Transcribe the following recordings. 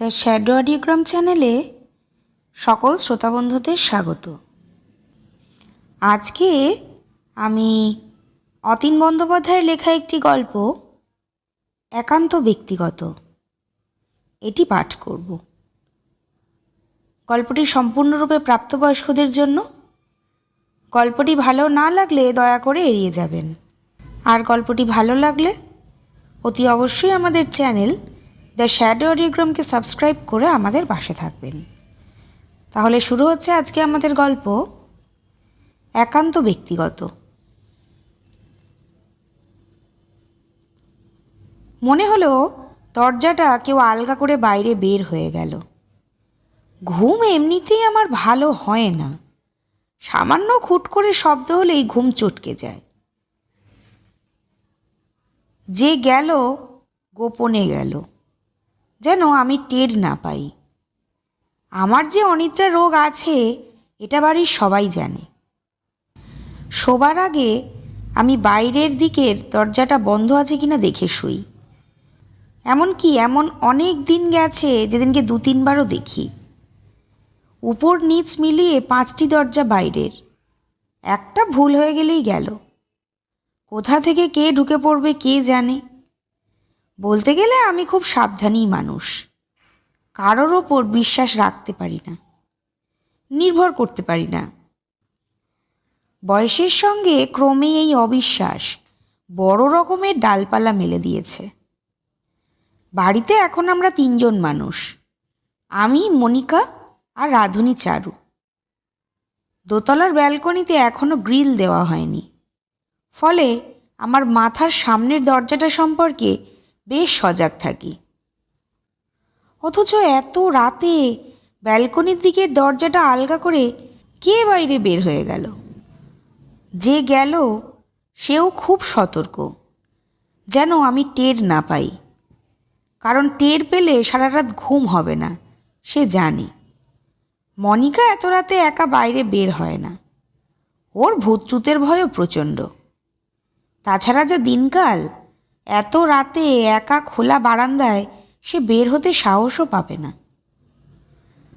The shadow অডিওগ্রাম চ্যানেলে সকল শ্রোতা বন্ধুদের স্বাগত। আজকে আমি অতীন বন্দ্যোপাধ্যায়ের লেখা একটি গল্প, একান্ত ব্যক্তিগত। এটি পাঠ করব। গল্পটি সম্পূর্ণরূপে প্রাপ্তবয়স্কদের জন্য। গল্পটি ভালো না লাগলে দয়া করে এড়িয়ে যাবেন। আর গল্পটি ভালো লাগলে অতি অবশ্যই আমাদের চ্যানেল দ্য শ্যাডো অডিওগ্রামকে সাবস্ক্রাইব করে আমাদের পাশে থাকবেন। তাহলে শুরু হচ্ছে আজকে আমাদের গল্প, একান্ত ব্যক্তিগত। মনে হলো দরজাটা কেউ আলগা করে বাইরে বের হয়ে গেল। ঘুম এমনিতেই আমার ভালো হয় না। সামান্য খুট করে শব্দ হলেই ঘুম চটকে যায়। যে গেল, গোপনে গেল। যেন আমি টের না পাই। আমার যে অনিদ্রা রোগ আছে, এটা বাড়ির সবাই জানে। শোবার আগে আমি বাইরের দিকের দরজাটা বন্ধ আছে কিনা দেখে শুই। এমনকি এমন অনেক দিন গেছে যেদিনকে দু তিনবারও দেখি। উপর নিচ মিলিয়ে পাঁচটি দরজা বাইরের। একটা ভুল হয়ে গেলেই গেল। কোথা থেকে কে ঢুকে পড়বে কে জানে? বলতে গেলে আমি খুব সাবধানী মানুষ। কারোর ওপর বিশ্বাস রাখতে পারি না। নির্ভর করতে পারি না। বয়সের সঙ্গে ক্রমেই এই অবিশ্বাস বড় রকমের ডালপালা মেলে দিয়েছে। বাড়িতে এখন আমরা তিনজন মানুষ। আমি, মনিকা আর রাধুনী চারু। দোতলার ব্যালকনিতে এখনও গ্রিল দেওয়া হয়নি। ফলে আমার মাথার সামনের দরজাটা সম্পর্কে বেশ সজাগ থাকি। অথচ এত রাতে ব্যালকনির দিকের দরজাটা আলগা করে কে বাইরে বের হয়ে গেল? যে গেল, সেও খুব সতর্ক, যেন আমি টের না পাই। কারণ টের পেলে সারা রাত ঘুম হবে না, সে জানে। মনিকা এত রাতে একা বাইরে বের হয় না। ওর ভূতচুতের ভয়ও প্রচণ্ড। তাছাড়া যা দিনকাল এত রাতে একা খোলা বারান্দায় সে বের হতে সাহসও পাবে না।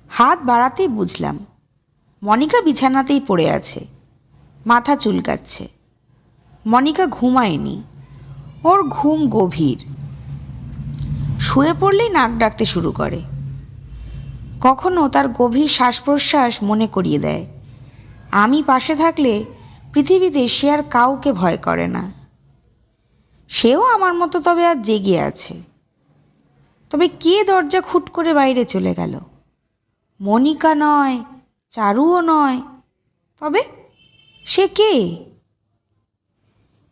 হাত বাড়াতেই বুঝলাম, মনিকা বিছানাতেই পড়ে আছে, মাথা চুলকাচ্ছে। মনিকা ঘুমায়নি, ওর ঘুম গভীর। শুয়ে পড়লেই নাক ডাকতে শুরু করে। কখনো তার গভীর শ্বাস প্রশ্বাস মনে করিয়ে দেয়। আমি পাশে থাকলে পৃথিবীতে সে আর কাউকে ভয় করে না। সেও আমার মতো তবে আর জেগে আছে। তবে কে দরজা খুট করে বাইরে চলে গেল? মনিকা নয়, চারুও নয়, তবে সে কে?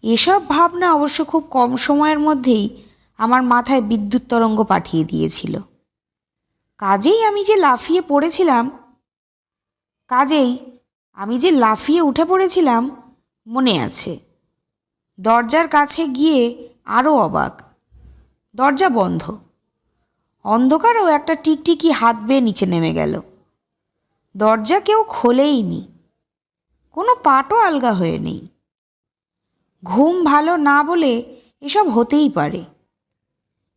এসব ভাবনা অবশ্য খুব কম সময়ের মধ্যেই আমার মাথায় বিদ্যুৎ তরঙ্গ পাঠিয়ে দিয়েছিল। কাজেই আমি যে লাফিয়ে পড়েছিলাম, কাজেই আমি যে লাফিয়ে উঠে পড়েছিলাম, মনে আছে। দরজার কাছে গিয়ে আরও অবাক। দরজা বন্ধ। অন্ধকারেও একটা টিকটিকি হাত বেয়ে নিচে নেমে গেল। দরজা কেউ খোলেইনি কোনো পাটও আলগা হয়ে নেই। ঘুম ভালো না বলে এসব হতেই পারে।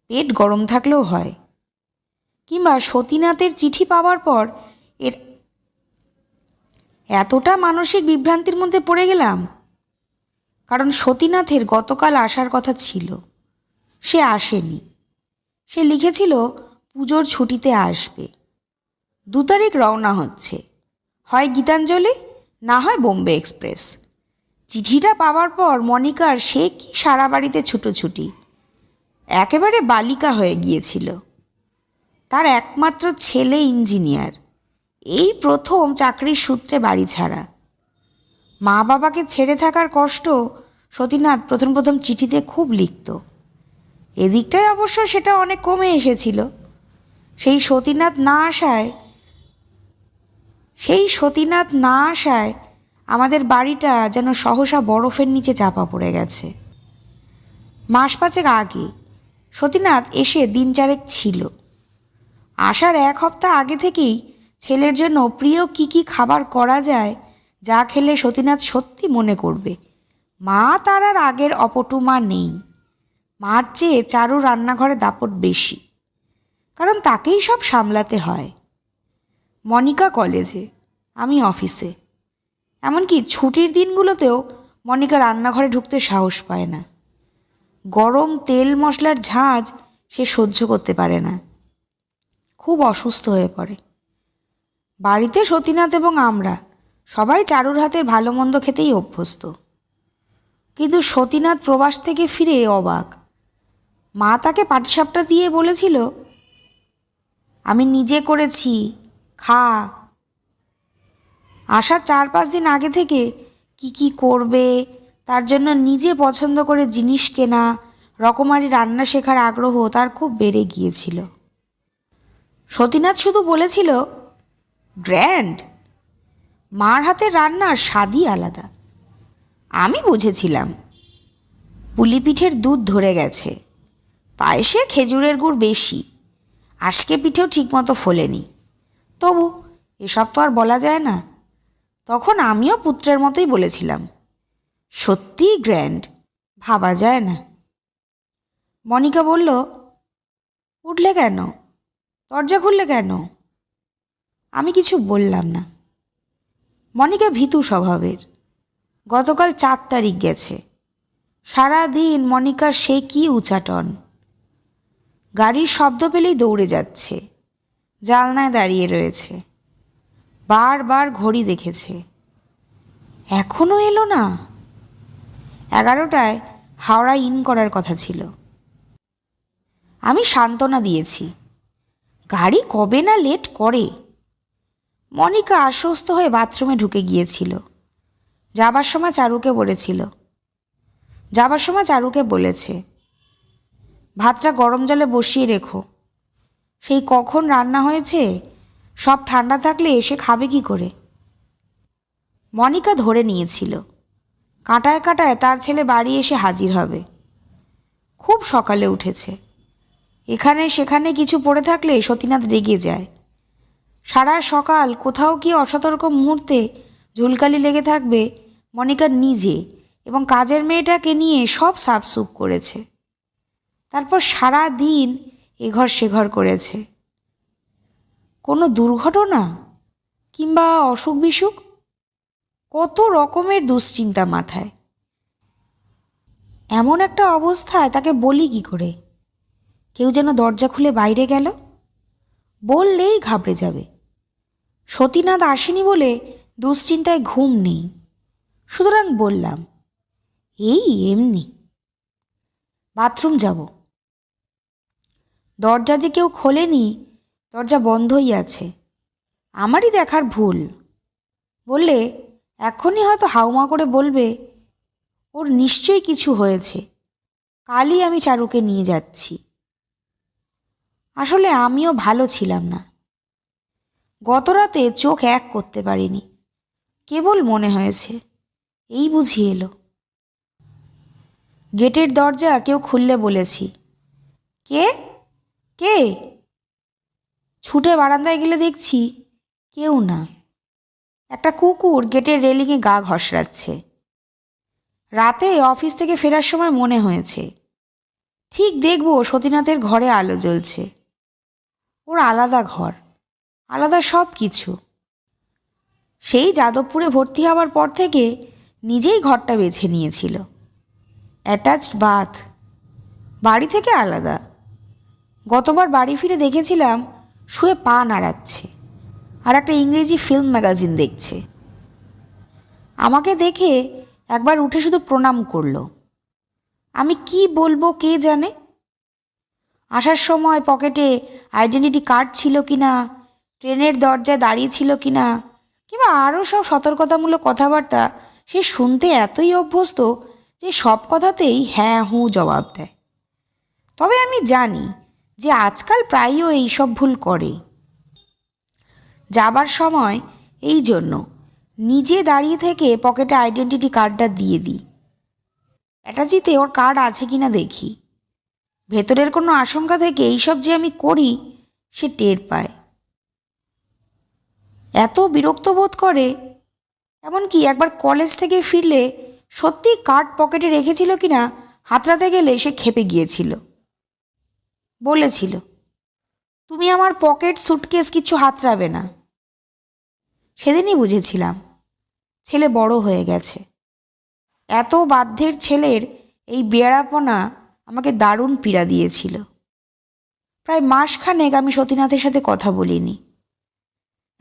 পেট গরম থাকলেও হয়। কিংবা সতীনাথের চিঠি পাওয়ার পর এর এতটা মানসিক বিভ্রান্তির মধ্যে পড়ে গেলাম। কারণ সতীনাথের গতকাল আসার কথা ছিল। সে আসেনি। সে লিখেছিল, পুজোর ছুটিতে আসবে। দু তারিখ রওনা হচ্ছে। হয় গীতাঞ্জলি, না হয় বোম্বে এক্সপ্রেস। চিঠিটা পাওয়ার পর মনিকার সে কি সারা বাড়িতে ছুটোছুটি। একেবারে বালিকা হয়ে গিয়েছিল। তার একমাত্র ছেলে ইঞ্জিনিয়ার। এই প্রথম চাকরির সূত্রে বাড়ি ছাড়া। মা বাবাকে ছেড়ে থাকার কষ্ট সতীনাথ প্রথম প্রথম চিঠিতে খুব লিখত। এদিকটায় অবশ্য সেটা অনেক কমে এসেছিল। সেই সতীনাথ না আসায়, সেই সতীনাথ না আসায় আমাদের বাড়িটা যেন সহসা বরফের নিচে চাপা পড়ে গেছে। মাস পাঁচেক আগে সতীনাথ এসে দিন চারেক ছিল। আসার এক সপ্তাহ আগে থেকেই ছেলের জন্য প্রিয় কি কি খাবার করা যায়, যা খেলে সতীনাথ সত্যি মনে করবে। মা তার আর আগের অপটু মা নেই। মার চেয়ে চারু রান্নাঘরে দাপট বেশি। কারণ তাকেই সব সামলাতে হয়। মনিকা কলেজে, আমি অফিসে। এমনকি ছুটির দিনগুলোতেও মনিকা রান্নাঘরে ঢুকতে সাহস পায় না। গরম তেল মশলার ঝাঁজ সে সহ্য করতে পারে না। খুব অসুস্থ হয়ে পড়ে। বাড়িতে সতীনাথ এবং আমরা সবাই চারুর হাতের ভালো মন্দ খেতেই অভ্যস্ত। কিন্তু সতীনাথ প্রবাস থেকে ফিরে অবাক। মা তাকে পাটিসাপটা দিয়ে বলেছিল, আমি নিজে করেছি, খা। আসার চার পাঁচ দিন আগে থেকে কি কি করবে, তার জন্য নিজে পছন্দ করে জিনিস কেনা, রকমারি রান্না শেখার আগ্রহ তার খুব বেড়ে গিয়েছিল। সতীনাথ শুধু বলেছিল, গ্র্যান্ড, মার হাতের রান্নার স্বাদই আলাদা। আমি বুঝেছিলাম। পুলিপিঠের দুধ ধরে গেছে। পায়েসে খেজুরের গুড় বেশি। আজকে পিঠেও ঠিকমতো ফোলেনি। তবু এসব তো আর বলা যায় না। তখন আমিও পুত্রের মতোই বলেছিলাম। সত্যিই গ্র্যান্ড, ভাবা যায় না। মনিকা বলল, উঠলে কেন? দরজা খুললে কেন? আমি কিছু বললাম না। মনিকা ভীতু স্বভাবের। গতকাল চার তারিখ গেছে। সারা দিন মনিকার সে কি উচাটন? গাড়ির শব্দ পেলেই দৌড়ে যাচ্ছে। জালনায় দাঁড়িয়ে রয়েছে। বারবার ঘড়ি দেখেছে। এখনও এলো না? এগারোটায় হাওড়া ইন করার কথা ছিল। আমি সান্ত্বনা দিয়েছি। গাড়ি কবে না লেট করে? মনিকা আশ্বস্ত হয়ে বাথরুমে ঢুকে গিয়েছিল। যাবার সময় চারুকে বলেছিল। যাবার সময় চারুকে বলেছে, ভাতটা গরম জলে বসিয়ে রেখো। সেই কখন রান্না হয়েছে, সব ঠান্ডা থাকলে এসে খাবে কি করে? মনিকা ধরে নিয়েছিল, কাঁটায় কাঁটায় তার ছেলে বাড়ি এসে হাজির হবে। খুব সকালে উঠেছে। এখানে সেখানে কিছু পড়ে থাকলে সতীনাথ রেগে যায়। সারা সকাল কোথাও কি অসতর্ক মুহূর্তে ঝুলকালি লেগে থাকবে মনিকা নিজে এবং কাজের মেয়েটাকে নিয়ে সব সাফসুপ করেছে। তারপর সারা দিন এঘর সেঘর করেছে। কোনো দুর্ঘটনা কিংবা অসুখ বিসুখ? কত রকমের দুশ্চিন্তা মাথায়। এমন একটা অবস্থায় তাকে বলি কি করে? কেউ যেন দরজা খুলে বাইরে গেল? বললেই ঘাবড়ে যাবে। সতীনাথ আসেনি বলে দুশ্চিন্তায় ঘুম নেই। সুতরাং বললাম, এই এমনি। বাথরুম যাব। দরজা যে কেউ খোলেনি, দরজা বন্ধই আছে। আমারই দেখার ভুল। বললে, এখনই হয়তো হাউমা করে বলবে, ওর নিশ্চয়ই কিছু হয়েছে। কালই আমি চারুকে নিয়ে যাচ্ছি। আসলে আমিও ভালো ছিলাম না। গত রাতে চোখ এক করতে পারিনি। কেবল মনে হয়েছে। এই বুঝি এলো। গেটের দরজা কেউ খুললে বলেছি, কে? কে? ছুটে বারান্দায় গেলে দেখছি কেউ না। একটা কুকুর গেটের রেলিংয়ে গা ঘষড়াচ্ছে। রাতে অফিস থেকে ফেরার সময় মনে হয়েছে, ঠিক দেখব সতীনাথের ঘরে আলো জ্বলছে। ওর আলাদা ঘর, আলাদা সব কিছু সেই যাদবপুরে ভর্তি হওয়ার পর থেকে নিজেই ঘরটা বেছে নিয়েছিল। অ্যাটাচড বাথ বাড়ি থেকে আলাদা। গতবার বাড়ি ফিরে দেখেছিলাম, শুয়ে পা নাড়াচ্ছে আর একটা ইংরেজি ফিল্ম ম্যাগাজিন দেখছে। আমাকে দেখে একবার উঠে শুধু প্রণাম করল। আমি কি বলব কে জানে? আসার সময় পকেটে আইডেন্টিটি কার্ড ছিল কি না ট্রেনের দরজায় দাঁড়িয়ে ছিল কি না কিংবা আরও সব সতর্কতামূলক কথাবার্তা সে শুনতে এতই অভ্যস্ত যে সব কথাতেই হ্যাঁ হুঁ জবাব দেয়। তবে আমি জানি যে আজকাল প্রায়ও এইসব ভুল করে। যাবার সময় এই জন্য নিজে দাঁড়িয়ে থেকে পকেটে আইডেন্টিটি কার্ডটা দিয়ে দিই। অ্যাটাচিতে ওর কার্ড আছে কি না দেখি। ভেতরের কোনো আশঙ্কা থেকে এইসব যে আমি করি, সে টের পায়। এত বিরক্ত বোধ করে। এমনকি একবার কলেজ থেকে ফিরলে সত্যি কার্ড পকেটে রেখেছিল কি না হাতড়াতে গেলে সে খেপে গিয়েছিল। বলেছিল, তুমি আমার পকেট সুটকেস কিছু হাতড়াবে না। সেদিনই বুঝেছিলাম, ছেলে বড় হয়ে গেছে। এত বাধ্যের ছেলের এই বেড়াপনা আমাকে দারুণ পীড়া দিয়েছিল। প্রায় মাসখানেক আমি সতীনাথের সাথে কথা বলিনি।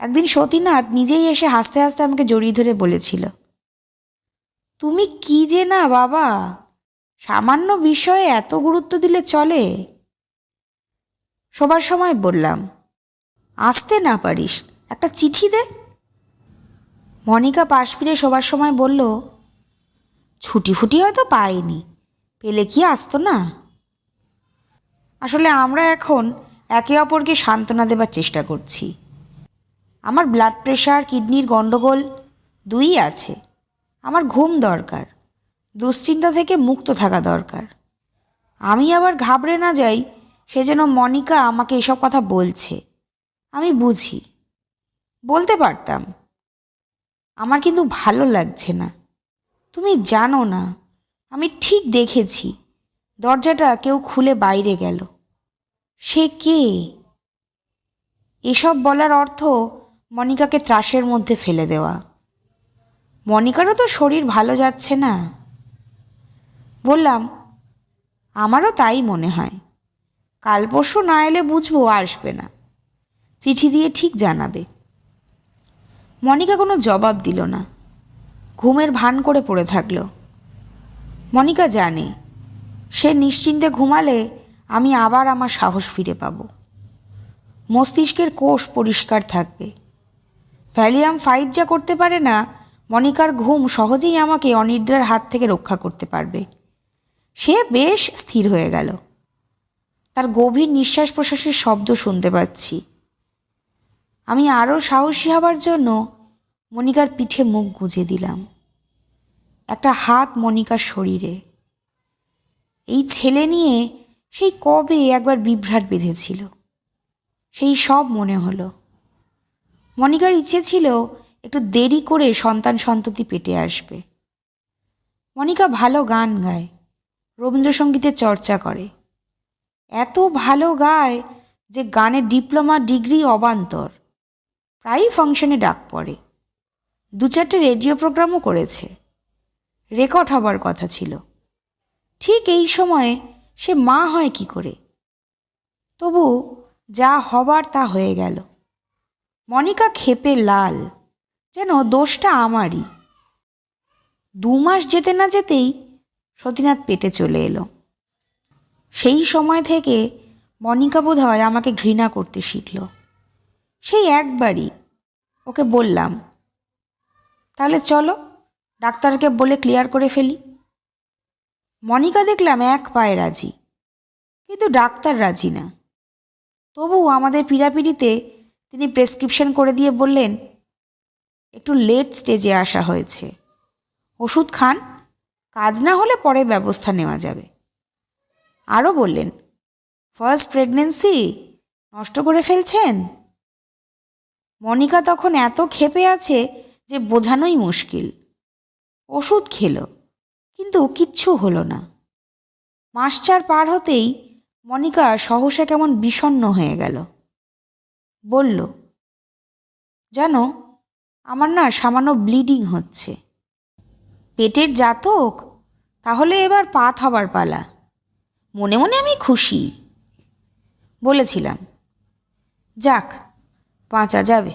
একদিন সতীনাথ নিজেই এসে হাসতে হাসতে আমাকে জড়িয়ে ধরে বলেছিল, তুমি কি যে না বাবা? সামান্য বিষয়ে এত গুরুত্ব দিলে চলে? সবার সময় বললাম, আসতে না পারিস, একটা চিঠি দে। মনিকা পাশ ফিরে সবার সময় বলল, ছুটি ফুটি হয়তো পাইনি, পেলে কি আসতো না? আসলে আমরা এখন একে অপরকে সান্ত্বনা দেবার চেষ্টা করছি। আমার ব্লাড প্রেশার কিডনির গণ্ডগোল দুই আছে। আমার ঘুম দরকার, দুশ্চিন্তা থেকে মুক্ত থাকা দরকার। আমি আবার ঘাবড়ে না যাই, সে যেন মনিকা আমাকে এসব কথা বলছে। আমি বুঝি, বলতে পারতাম। আমার কিন্তু ভালো লাগছে না। তুমি জানো না, আমি ঠিক দেখেছি, দরজাটা কেউ খুলে বাইরে গেল। সে কে? এসব বলার অর্থ মনিকাকে ত্রাসের মধ্যে ফেলে দেওয়া। মনিকারও তো শরীর ভালো যাচ্ছে না। বললাম, আমারও তাই মনে হয়। কাল পরশু না এলে বুঝব আসবে না। চিঠি দিয়ে ঠিক জানাবে। মনিকা কোনো জবাব দিল না। ঘুমের ভান করে পড়ে থাকল। মনিকা জানে, সে নিশ্চিন্তে ঘুমালে আমি আবার আমার সাহস ফিরে পাব। মস্তিষ্কের কোষ পরিষ্কার থাকবে। ভ্যালিয়াম ফাইভ যা করতে পারে না, মনিকার ঘুম সহজেই আমাকে অনিদ্রার হাত থেকে রক্ষা করতে পারবে। সে বেশ স্থির হয়ে গেল। তার গভীর নিঃশ্বাস প্রশ্বাসের শব্দ শুনতে পাচ্ছি। আমি আরও সাহসী হবার জন্য মনিকার পিঠে মুখ গুঁজে দিলাম। একটা হাত মনিকার শরীরে। এই ছেলে নিয়ে সেই কবে একবার বিভ্রাট বেঁধেছিল। সেই সব মনে হলো। মনিকার ইচ্ছে ছিল একটু দেরি করে সন্তান সন্ততি পেটে আসবে। মনিকা ভালো গান গায় রবীন্দ্রসঙ্গীতের চর্চা করে। এত ভালো গায় যে গানের ডিপ্লোমা, ডিগ্রি অবান্তর। প্রায়ই ফাংশনে ডাক পড়ে। দু চারটে রেডিও প্রোগ্রামও করেছে। রেকর্ড হবার কথা ছিল। ঠিক এই সময়ে সে মা হয় কি করে? তবু যা হবার তা হয়ে গেল। মনিকা ক্ষেপে লাল, যেন দোষটা আমারই। দু মাস যেতে না যেতেই সতীনাথ পেটে চলে এলো। সেই সময় থেকে মনিকা বোধ হয় আমাকে ঘৃণা করতে শিখল। সেই একবারই ওকে বললাম, তাহলে চলো, ডাক্তারকে বলে ক্লিয়ার করে ফেলি। মনিকা দেখলাম এক পায়ে রাজি, কিন্তু ডাক্তার রাজি না। তবু আমাদের পিড়াপিড়িতে তিনি প্রেসক্রিপশন করে দিয়ে বললেন, একটু লেট স্টেজে আসা হয়েছে। ওষুধ খান, কাজ না হলে পরে ব্যবস্থা নেওয়া যাবে। আরও বললেন ফার্স্ট প্রেগনেন্সি নষ্ট করে ফেলছেন? মনিকা তখন এত ক্ষেপে আছে যে বোঝানোই মুশকিল। ওষুধ খেলো, কিন্তু কিচ্ছু হলো না। মাস চার পার হতেই মনিকা সহসা কেমন বিষণ্ণ হয়ে গেল। বলল, জানো, আমার না সামান্য ব্লিডিং হচ্ছে। পেটের জাতক, তাহলে এবার পাত হবার পালা। মনে মনে আমি খুশি। বলেছিলাম, যাক, বাঁচা যাবে।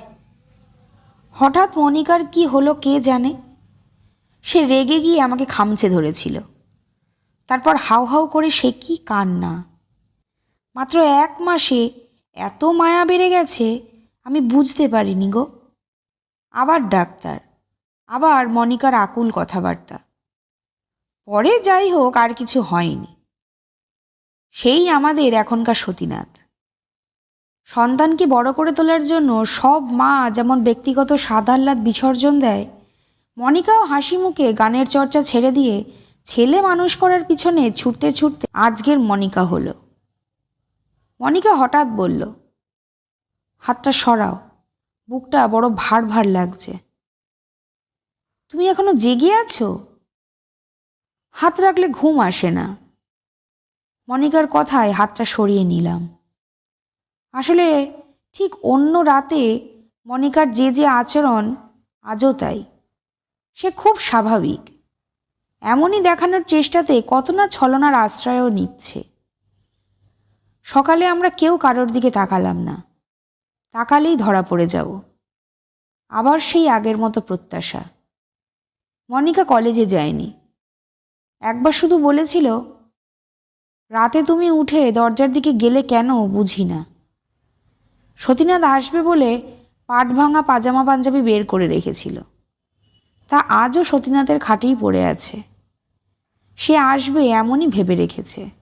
হঠাৎ মনিকার কি হলো কে জানে? সে রেগে গিয়ে আমাকে খামছে ধরেছিল। তারপর হাউ হাউ করে সে কি কান্না। মাত্র এক মাসে এত মায়া বেড়ে গেছে, আমি বুঝতে পারিনি গো। আবার ডাক্তার, আবার মনিকার আকুল কথাবার্তা। পরে যাই হোক, আর কিছু হয়নি। সেই আমাদের এখনকার সতীনাথ। সন্তানকে বড় করে তোলার জন্য সব মা যেমন ব্যক্তিগত সাদাহ্লাদ বিসর্জন দেয়, মনিকাও হাসি মুখে গানের চর্চা ছেড়ে দিয়ে ছেলে মানুষ করার পিছনে ছুটতে ছুটতে আজকের মনিকা হলো। মনিকা হঠাৎ বলল, হাতটা সরাও, বুকটা বড় ভার ভার লাগছে। তুমি এখনও জেগে আছো? হাত রাখলে ঘুম আসে না। মনিকার কথায় হাতটা সরিয়ে নিলাম। আসলে ঠিক অন্য রাতে মনিকার যে যে আচরণ আজও তাই। সে খুব স্বাভাবিক। এমনই দেখানোর চেষ্টাতে কত না ছলনার আশ্রয়ও নিচ্ছে। সকালে আমরা কেউ কারোর দিকে তাকালাম না। তাকালেই ধরা পড়ে যাব। আবার সেই আগের মতো প্রত্যাশা। মনিকা কলেজে যায়নি। একবার শুধু বলেছিল, রাতে তুমি উঠে দরজার দিকে গেলে কেন বুঝি না। সতীনাথ আসবে বলে পাট ভাঙা পাজামা পাঞ্জাবি বের করে রেখেছিল। তা আজও সতীনাথের খাটেই পড়ে আছে। সে আসবে এমনই ভেবে রেখেছে।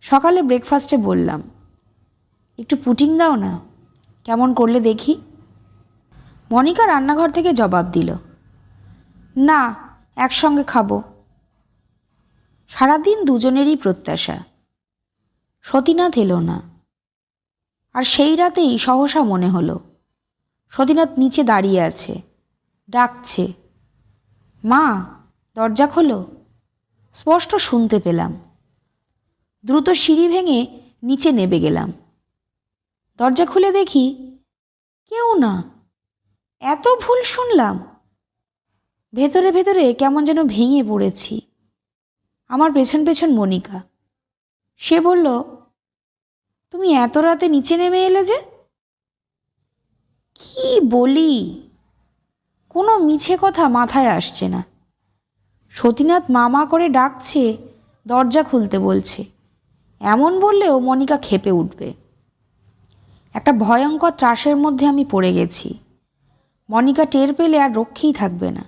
সকালে ব্রেকফাস্টে বললাম, একটু পুটিং দাও না, কেমন করলে দেখি? মনিকা রান্নাঘর থেকে জবাব দিল, না, একসঙ্গে খাব। সারাদিন দুজনেরই প্রত্যাশা। সতীনাথ এলো না। আর সেই রাতেই সহসা মনে হলো, সতীনাথ নিচে দাঁড়িয়ে আছে, ডাকছে, মা, দরজা খোলো। স্পষ্ট শুনতে পেলাম। দ্রুত সিঁড়ি ভেঙে নিচে নেবে গেলাম। দরজা খুলে দেখি কেউ না। এত ভুল শুনলাম। ভেতরে ভেতরে কেমন যেন ভেঙে পড়েছি। আমার পেছন পেছন মনিকা। সে বলল, তুমি এত রাতে নিচে নেমে এলে যে? কি বলি? কোনো মিছে কথা মাথায় আসছে না। সতীনাথ মামা করে ডাকছে, দরজা খুলতে বলছে। এমন বললেও মনিকা খেপে উঠবে। একটা ভয়ঙ্কর ত্রাসের মধ্যে আমি পড়ে গেছি। মনিকা টের পেলে আর রক্ষেই থাকবে না।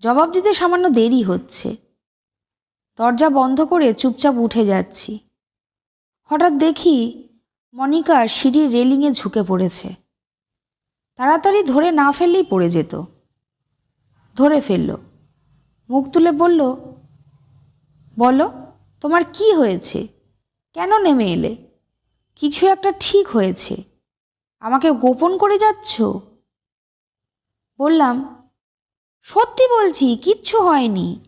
জবাব দিতে সামান্য দেরি হচ্ছে। দরজা বন্ধ করে চুপচাপ উঠে যাচ্ছি। হঠাৎ দেখি মনিকা সিঁড়ির রেলিংয়ে ঝুঁকে পড়েছে। তাড়াতাড়ি ধরে না ফেললেই পড়ে যেত। ধরে ফেলল। মুখ তুলে বলল, বলো। তোমার কি হয়েছে? কেন নেমে এলে? কিছু একটা ঠিক হয়েছে। আমাকে গোপন করে যাচ্ছ? বললাম, সত্যি বলছি, কিচ্ছু হয়নি।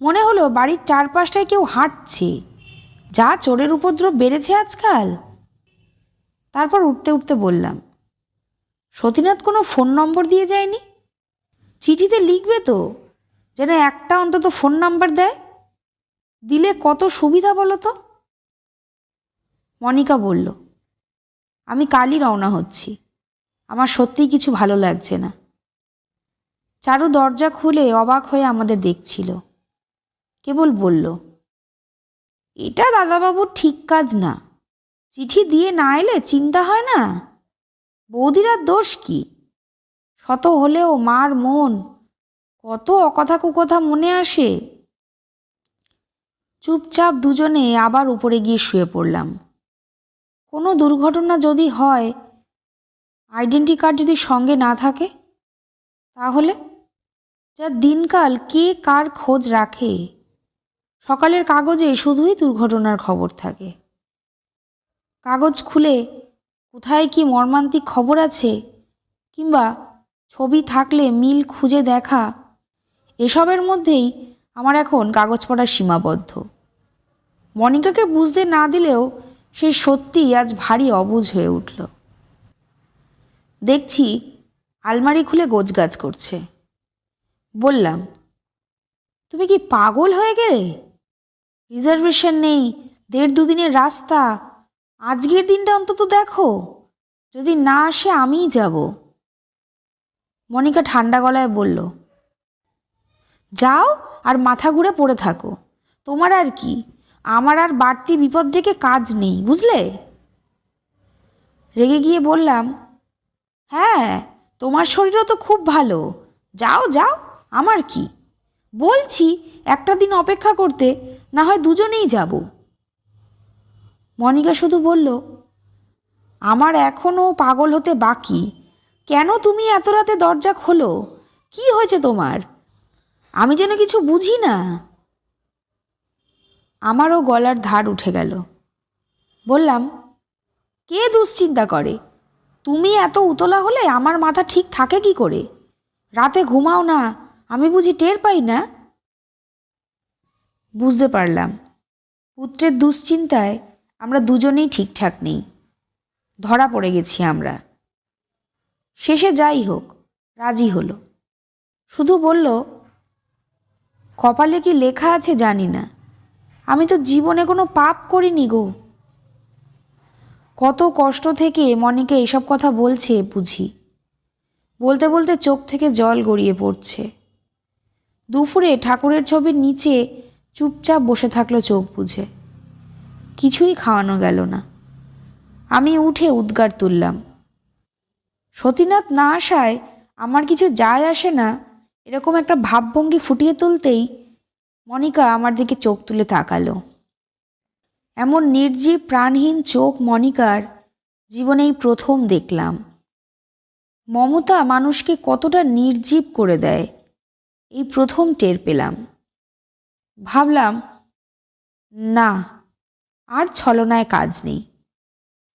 মনে হলো বাড়ির চারপাশটায় কেউ হাঁটছে। যা চোরের উপদ্রব বেড়েছে আজকাল। তারপর উঠতে উঠতে বললাম, সতীনাথ কোনো ফোন নম্বর দিয়ে যায়নি? চিঠিতে লিখবে তো, যেন একটা অন্তত ফোন নাম্বার দেয়। দিলে কত সুবিধা বলো তো? মনিকা বলল, আমি কালই রওনা হচ্ছি। আমার সত্যিই কিছু ভালো লাগছে না। চারু দরজা খুলে অবাক হয়ে আমাদের দেখছিল। কেবল বলল, এটা দাদাবাবুর ঠিক কাজ না। চিঠি দিয়ে না এলে চিন্তা হয় না? বৌদিরার দোষ কি? শত হলেও মার মন কত অকথা কুকথা মনে আসে? চুপচাপ দুজনে আবার উপরে গিয়ে শুয়ে পড়লাম। কোনো দুর্ঘটনা যদি হয়, আইডেন্টি কার্ড যদি সঙ্গে না থাকে, তাহলে? যা দিনকাল কে কার খোঁজ রাখে? সকালের কাগজে শুধুই দুর্ঘটনার খবর থাকে। কাগজ খুলে কোথায় কি মর্মান্তিক খবর আছে, কিংবা ছবি থাকলে মিল খুঁজে দেখা, এসবের মধ্যেই আমার এখন কাগজ পড়া সীমাবদ্ধ। মনিকাকে বুঝতে না দিলেও সে সত্যিই আজ ভারী অবুঝ হয়ে উঠল। দেখছি আলমারি খুলে গোছগাছ করছে। বললাম, তুমি কি পাগল হয়ে গেলে? রিজার্ভেশন নেই, দেড় দুদিনের রাস্তা। আজকের দিনটা অন্তত দেখো। যদি না আসে আমিই যাব। মনিকা ঠান্ডা গলায় বলল যাও আর মাথা ঘুরে পড়ে থাকো। তোমার আর কি? আমার আর বাড়তি বিপদ ডেকে কাজ নেই, বুঝলে? রেগে গিয়ে বললাম হ্যাঁ তোমার শরীরও তো খুব ভালো। যাও যাও, আমার কি? বলছি, একটা দিন অপেক্ষা করতে, না হয় দুজনেই যাব। মনিকা শুধু বলল, আমার এখনও পাগল হতে বাকি। কেন তুমি এত রাতে দরজা খোলো? কি হয়েছে তোমার? আমি যেন কিছু বুঝি না। আমারও গলার ধার উঠে গেল। বললাম, কে দুশ্চিন্তা করে? তুমি এত উতলা হলে আমার মাথা ঠিক থাকে কি করে? রাতে ঘুমাও না, আমি বুঝি টের পাই না? বুঝতে পারলাম, পুত্রের দুশ্চিন্তায় আমরা দুজনেই ঠিকঠাক নেই। ধরা পড়ে গেছি আমরা। শেষে যাই হোক, রাজি হলো। শুধু বলল কপালে কি লেখা আছে জানি না। আমি তো জীবনে কোনো পাপ করিনি গো। কত কষ্ট থেকে মনিকে এসব কথা বলছে, বুঝি। বলতে বলতে চোখ থেকে জল গড়িয়ে পড়ছে। দুপুরে ঠাকুরের ছবির নিচে চুপচাপ বসে থাকল চোখ বুঝে। কিছুই খাওয়ানো গেল না। আমি উঠে উদ্গার তুললাম। সতীনাথ না আসায় আমার কিছু যায় আসে না এরকম একটা ভাবভঙ্গি ফুটিয়ে তুলতেই মনিকা আমার দিকে চোখ তুলে তাকালো। এমন নির্জীব, প্রাণহীন চোখ মনিকার জীবনেই প্রথম দেখলাম। মমতা মানুষকে কতটা নির্জীব করে দেয়, এই প্রথম টের পেলাম। ভাবলাম, না, আর ছলনায় কাজ নেই।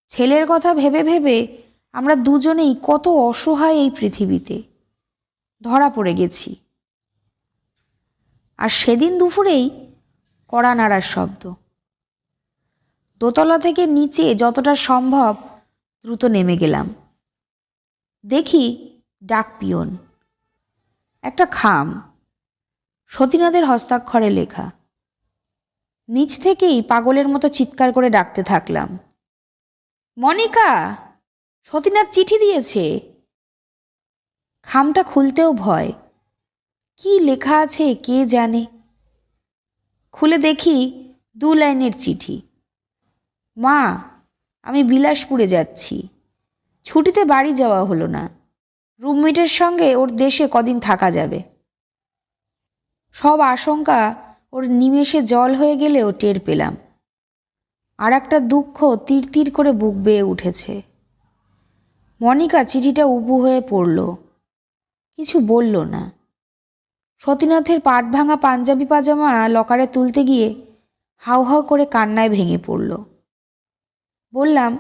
ছেলের কথা ভেবে ভেবে আমরা দুজনেই কত অসহায় এই পৃথিবীতে। ধরা পড়ে গেছি। আর সেদিন দুপুরেই কড়া নাড়ার শব্দ। দোতলা থেকে নিচে যতটা সম্ভব দ্রুত নেমে গেলাম। দেখি ডাক পিয়ন। একটা খাম। সতীনাথের হস্তাক্ষরে লেখা। নিচ থেকেই পাগলের মতো চিৎকার করে ডাকতে থাকলাম। মনিকা, সতীনাথ চিঠি দিয়েছে। খামটা খুলতেও ভয়। কি লেখা আছে, কে জানে? খুলে দেখি দু লাইনের চিঠি। মা, আমি বিলাসপুরে যাচ্ছি। ছুটিতে বাড়ি যাওয়া হলো না। রুমমেটের সঙ্গে ওর দেশে কদিন থাকা যাবে। সব আশঙ্কা ওর নিমেষে জল হয়ে গেলেও টের পেলাম। আর একটা দুঃখ তীর তীর করে বুক বেয়ে উঠেছে। মনিকা চিঠিটা উবু হয়ে পড়ল। কিছু বলল না। সতীনাথের পাট ভাঙা পাঞ্জাবি পাজামা লকারে তুলতে গিয়ে হাউ হাউ করে কান্নায় ভেঙে পড়ল। বললাম,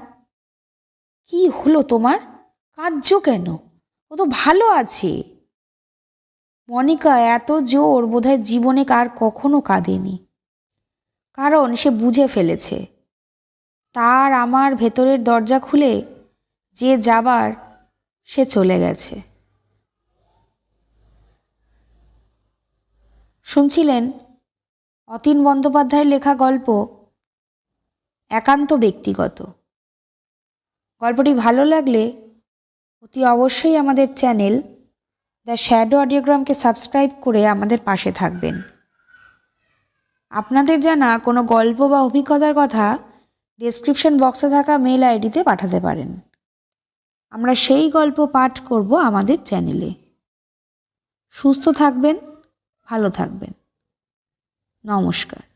কি হলো তোমার? কাঁদছ কেন? ও তো ভালো আছে। মনিকা এত জোর বোধহয় জীবনে কার কখনো কাঁদেনি, কারণ সে বুঝে ফেলেছে। তার আমার ভেতরের দরজা খুলে যে যাবার সে চলে গেছে। শুনছিলেন অতীন বন্দ্যোপাধ্যায়ের লেখা গল্প একান্ত ব্যক্তিগত। গল্পটি ভালো লাগলে অতি অবশ্যই আমাদের চ্যানেল দ্য শ্যাডো অডিওগ্রামকে সাবস্ক্রাইব করে আমাদের পাশে থাকবেন। আপনাদের জানা কোনো গল্প বা অভিজ্ঞতার কথা ডেসক্রিপশন বক্সে থাকা মেল আইডিতে পাঠাতে পারেন। আমরা সেই গল্প পাঠ করব আমাদের চ্যানেলে। সুস্থ থাকবেন ভালো থাকবেন। নমস্কার।